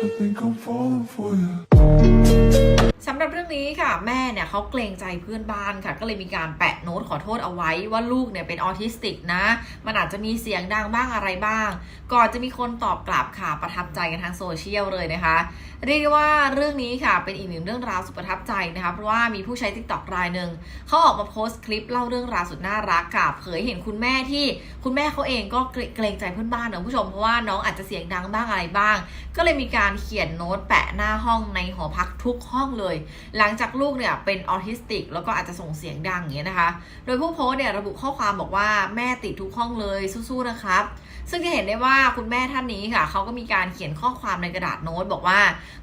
I think I'm falling for you. สำหรับเรื่องนี้ค่ะ แม่เนี่ยเขาเกรงใจเพื่อนบ้านค่ะ ก็เลยมีการแปะโน้ตขอโทษเอาไว้ว่าลูกเนี่ยเป็นออทิสติกนะ มันอาจจะมีเสียงดังบ้างอะไรบ้าง ก่อนจะมีคนตอบกลับค่ะประทับใจกันทางโซเชียลเลยนะคะ เรียกว่าเรื่องนี้ค่ะเป็นอีกหนึ่งเรื่องราวสุดประทับใจนะคะเพราะว่ามีผู้ใช้ t ิ k t o k รายหนึ่งเขาออกมาโพสต์คลิปเล่าเรื่องราวสุดน่ารักค่ะเผยเห็นคุณแม่ที่คุณแม่เขาเองก็เกรเกรงใจเพื่อนบ้านนะคุณผู้ชมเพราะว่าน้องอาจจะเสียงดังบ้างอะไรบ้าง ก็เลยมีการเขียนโน้ตแปะหน้าห้องในหอพักทุกห้องเลยหลังจากลูกเนี่ยเป็นออทิสติก แล้วก็อาจจะส่งเสียงดังอย่างเงี้ยนะคะ โดยผู้โพสต์เนี่ยระบุข้อความบอกว่าแม่ติดทุกห้องเลยสู้ๆนะครับ ซึ่งจะเห็นได้ว่าคุณแม่ท่านนี้ค่ะเขาก็มีการเขียนข้อความในกระดาษโน้ตบอกว่า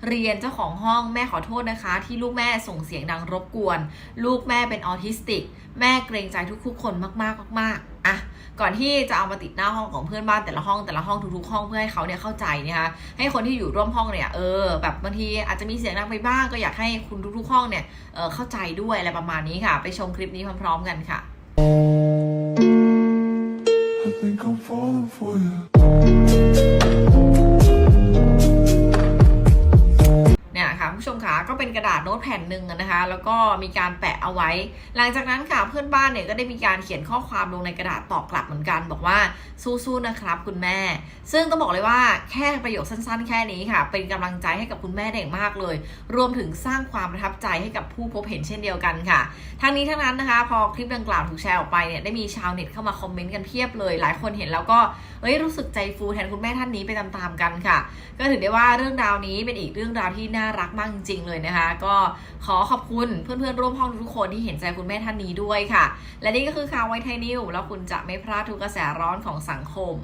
เรียนเจ้าของห้องแม่ขอโทษนะคะ ที่ลูกแม่ส่งเสียงดังรบกวน ลูกแม่เป็นออทิสติก แม่เกรงใจทุกๆคนมากๆมากๆ อะก่อนที่จะเอามาติดหน้าห้องของเพื่อนบ้านแต่ละห้องแต่ละห้องทุกๆห้องเพื่อให้เขาเนี่ยเข้าใจนะคะให้คนที่อยู่ร่วมห้องเนี่ยเออแบบบางทีอาจจะมีเสียงดังไปบ้างก็อยากให้คุณทุกๆห้องเนี่ยเออเข้าใจด้วยอะไรประมาณนี้ค่ะ ไปชมคลิปนี้พร้อมๆกันค่ะ I think I'm falling for you. เป็นกระดาษโน้ตแผ่นหนึ่งนะคะ แล้วก็มีการแปะเอาไว้ หลังจากนั้นค่ะเพื่อนบ้านเนี่ยก็ได้มีการเขียนข้อความลงในกระดาษตอบกลับเหมือนกัน บอกว่าสู้ๆนะครับ คุณแม่ ซึ่งต้องบอกเลยว่าแค่ประโยคสั้นๆ แค่นี้ค่ะ เป็นกำลังใจให้กับคุณแม่เด็กมากเลย รวมถึงสร้างความประทับใจให้กับผู้พบเห็นเช่นเดียวกันค่ะทั้งนี้ทั้งนั้นนะคะ พอคลิปดังกล่าวถูกแชร์ออกไปเนี่ยได้มีชาวเน็ตเข้ามาคอมเมนต์กันเพียบเลย หลายคนเห็นแล้วก็เอ้ยรู้สึกใจฟูแทนคุณแม่ท่านนี้ไปตามๆกันค่ะ ก็ถือได้ว่าเรื่องราวนี้เป็นอีกเรื่องราวที่น่ารักมากจริงๆเลยนะคะ ก็ขอขอบคุณเพื่อนๆร่วมห้องทุกคนที่เห็นใจคุณแม่ท่านนี้ด้วยค่ะ และนี่ก็คือข่าวไวไทยนิวแล้วคุณจะไม่พลาดทุกกระแสร้อนของสังคม